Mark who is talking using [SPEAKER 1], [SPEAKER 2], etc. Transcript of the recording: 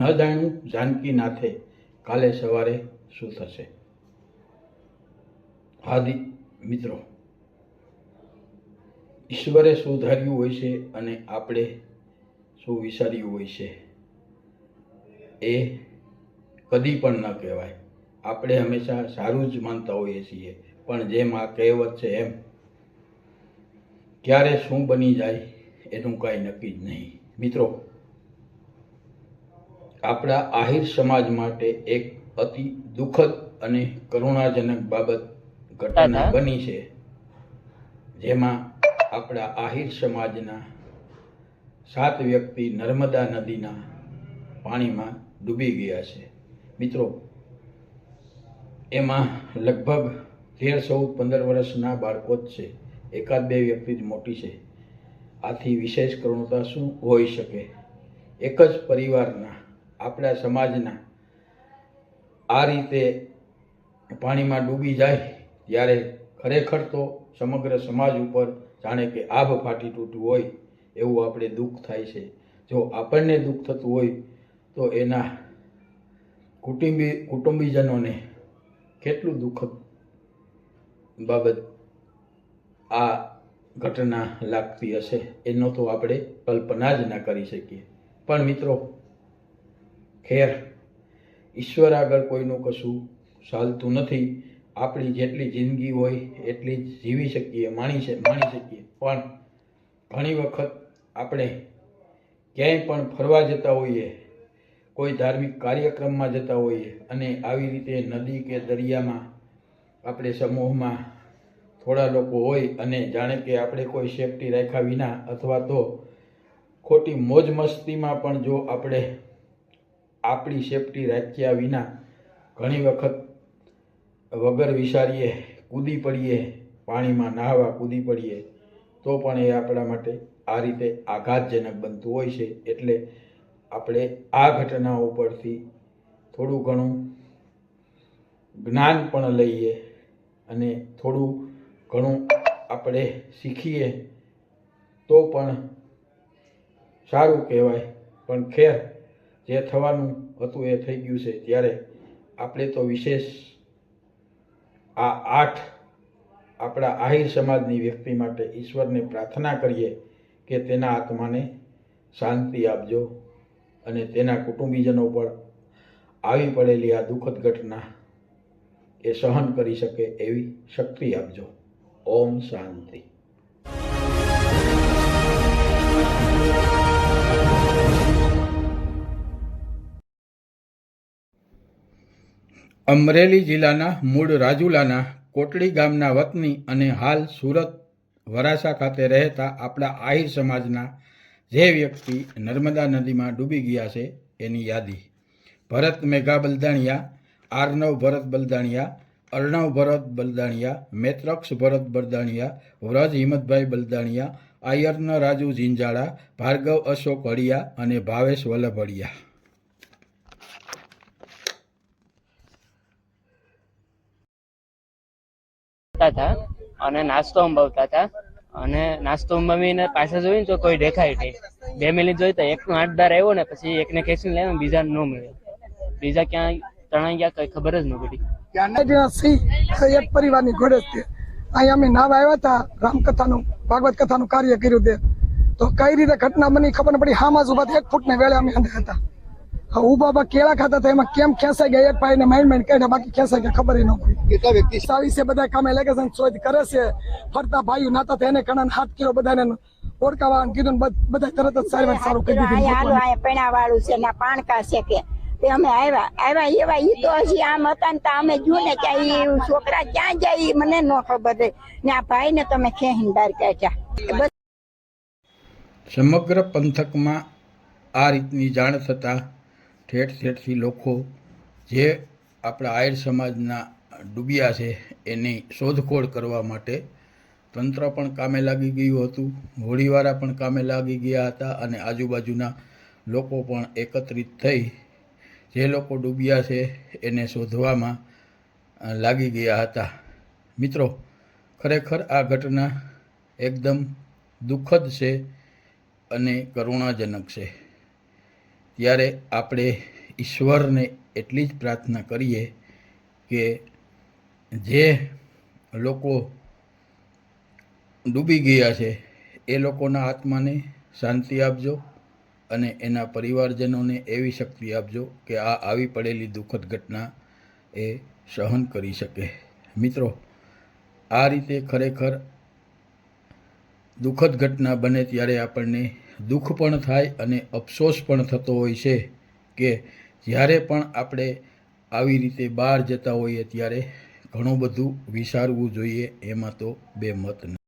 [SPEAKER 1] ન જાણ્યું જાનકી નાથે કાલે સવારે શું થશે? હાદી મિત્રો, ઈશ્વરે શું ધાર્યું હોય છે અને આપણે શું વિચાર્યું હોય છે? એ કદી પણ ન કહેવાય. આપણે હંમેશા સારું જ માનતા હોઈએ છીએ, પણ જેમ આ કહેવત છે એમ, ક્યારે શું બની જાય એનું કાંઈ નક્કી જ નહીં. મિત્રો આપણા આહિર સમાજ માટે એક અતિ દુઃખદ અને કરુણાજનક બાબત ઘટના બની છે જેમાં આપણા આહિર સમાજના સાત વ્યક્તિ નર્મદા નદીના પાણીમાં ડૂબી ગયા છે. મિત્રો એમાં લગભગ તેર ચૌદ પંદર વર્ષના બાળકો જ છે. એકાદ બે વ્યક્તિ જ મોટી છે. આથી વિશેષ કરુણતા શું હોઈ શકે? એક જ પરિવારના આપણા સમાજના આ રીતે પાણીમાં ડૂબી જાય ત્યારે ખરેખર તો સમગ્ર સમાજ ઉપર જાણે કે આભ ફાટી તૂટ્યું હોય એવું આપણે દુઃખ થાય છે. જો આપણને દુઃખ થતું હોય તો એના કુટુંબી કુટુંબીજનોને કેટલું દુઃખદ બાબત આ ઘટના લાગતી હશે એનો તો આપણે કલ્પના જ ના કરી શકીએ. પણ મિત્રો ખેર. ઈશ્વર આગળ કોઈનું કશું ચાલતું નથી. આપણી જેટલી જિંદગી હોય એટલી જ જીવી શકીએ, માણી માણી શકીએ. પણ ઘણી વખત આપણે ક્યાંય પણ ફરવા જતા હોઈએ, કોઈ ધાર્મિક કાર્યક્રમમાં જતા હોઈએ અને આવી રીતે નદી કે દરિયામાં આપણે સમૂહમાં થોડા લોકો હોય અને જાણે કે આપણે કોઈ સેફટી રાખ્યા વિના અથવા તો ખોટી મોજ મસ્તીમાં પણ જો આપણે આપણી સેફટી રાખ્યા વિના ઘણી વખત વગર વિચારીએ કૂદી પડીએ, પાણીમાં નાહવા કૂદી પડીએ, તો પણ એ આપણા માટે આ રીતે આઘાતજનક બનતું હોય છે. એટલે આપણે આ ઘટનાઓ પરથી થોડું ઘણું જ્ઞાન પણ લઈએ અને થોડું ઘણું આપણે શીખીએ, તો પણ સારું કહેવાય. પણ ખેર જે થવાનું હતું એ થઈ ગયું છે. ત્યારે આપણે તો વિશેષ આ આઠ આપણા આહિર સમાજની વ્યક્તિ માટે ઈશ્વરને પ્રાર્થના કરીએ કે તેના આત્માને શાંતિ આપજો અને તેના કુટુંબીજનો પર આવી પડેલી આ દુઃખદ ઘટના એ સહન કરી શકે એવી શક્તિ આપજો. ઓમ શાંતિ. અમરેલી જિલ્લાના મૂળ રાજુલાના કોટડી ગામના વતની અને હાલ સુરત વરાસા ખાતે રહેતા આપણા આહિર સમાજના જે વ્યક્તિ નર્મદા નદીમાં ડૂબી ગયા છે એની યાદી. ભરત મેઘા બલદાણિયા આર્નવ ભરત બલદાણિયા, અર્ણવ ભરત બલદાણિયા, મેત્રક્ષ ભરત બલદાણિયા, વ્રજ હિંમતભાઈ બલદાણિયા, આયર્ન રાજુ ઝીંઝાળા, ભાર્ગવ અશોક હળિયા અને ભાવેશ વલ્લભ હળિયા.
[SPEAKER 2] કરતા હતા અને નાસ્તો અંબાવતા હતા. અને નાસ્તો અંબાવીને પાસે જોઈને તો કોઈ દેખાય નહીં. બે મિનિટ જોઈ તો એકનો આઠદાર આવ્યો ને પછી એકને ખેંચીને લેવા બીજા ન મળ્યો. બીજા ક્યાં તણાઈ ગયા કઈ ખબર જ ન પડી.
[SPEAKER 3] એક પરિવારની ઘોડે જ અહીંયા અમે નાવ આવ્યા હતા, રામકથાનું, ભાગવત કથાનું કાર્ય કર્યું તે. તો કઈ રીતે ઘટના બની ખબર ન પડી. હામાં જ ઊભા એક ફૂટ ને વેળે અમે અંદર હતા. ઊભા કેળા ખાતા હતા એમાં કેમ ખેસે ગયા એક ભાઈ ને માઇન્ડ માઇન્ડ કાઢ્યા બાકી ખેંચાઈ ગયા ખબર ન પડી.
[SPEAKER 4] કેટલા વ્યક્તિ
[SPEAKER 3] સાવી છે બધા કામે એલેગેશન શોધ કરે છે ફરતા ભાઈઓ નાતા હતા એને કણા હાથ કિલો બધાને ઓળખાવા કીધું બધા તરત જ સારી વાત સારું
[SPEAKER 5] અહીંયા
[SPEAKER 3] દીધું
[SPEAKER 5] અહીંયા વાળું છે ના પાણકા છે કે. તે અમે આવ્યા આવ્યા એવા ઈ તો હજી આમ હતા ને તો અમે જોયું ને કે ઈ છોકરા ક્યાં જાય ઈ મને ન ખબર રહી. ને આ ભાઈ ને તમે ખેહીને બહાર કાઢ્યા.
[SPEAKER 1] સમગ્ર પંથકમાં આ રીતની જાણ થતાં ઠેઠ ઠેઠથી લોકો જે આપણા આયર સમાજના ડૂબ્યા છે, એની શોધખોળ કરવા માટે તંત્ર પણ કામે લાગી ગયું હતું, હોળીવાળા પણ કામે લાગી ગયા હતા અને આજુબાજુના લોકો પણ એકત્રિત થઈ જે લોકો ડૂબ્યા છે, એને શોધવામાં લાગી ગયા હતા. મિત્રો, ખરેખર આ ઘટના એકદમ દુઃખદ છે અને કરુણાજનક છે. ત્યારે આપણે ઈશ્વરને એટલી જ પ્રાર્થના કરીએ કે જે લોકો ડૂબી ગયા છે, એ લોકોના આત્માને શાંતિ આપજો અને એના પરિવારજનોને એવી શક્તિ આપજો કે આ આવી પડેલી દુઃખદ ઘટના એ સહન કરી શકે. મિત્રો, આ રીતે ખરેખર દુઃખદ ઘટના બને ત્યારે આપણને દુઃખ પણ થાય અને અફસોસ પણ થતો હોય છે કે જ્યારે પણ આપણે આવી રીતે બહાર જતા હોઈએ ત્યારે ઘણું બધું વિચારવું જોઈએ, એમાં તો બે મત નથી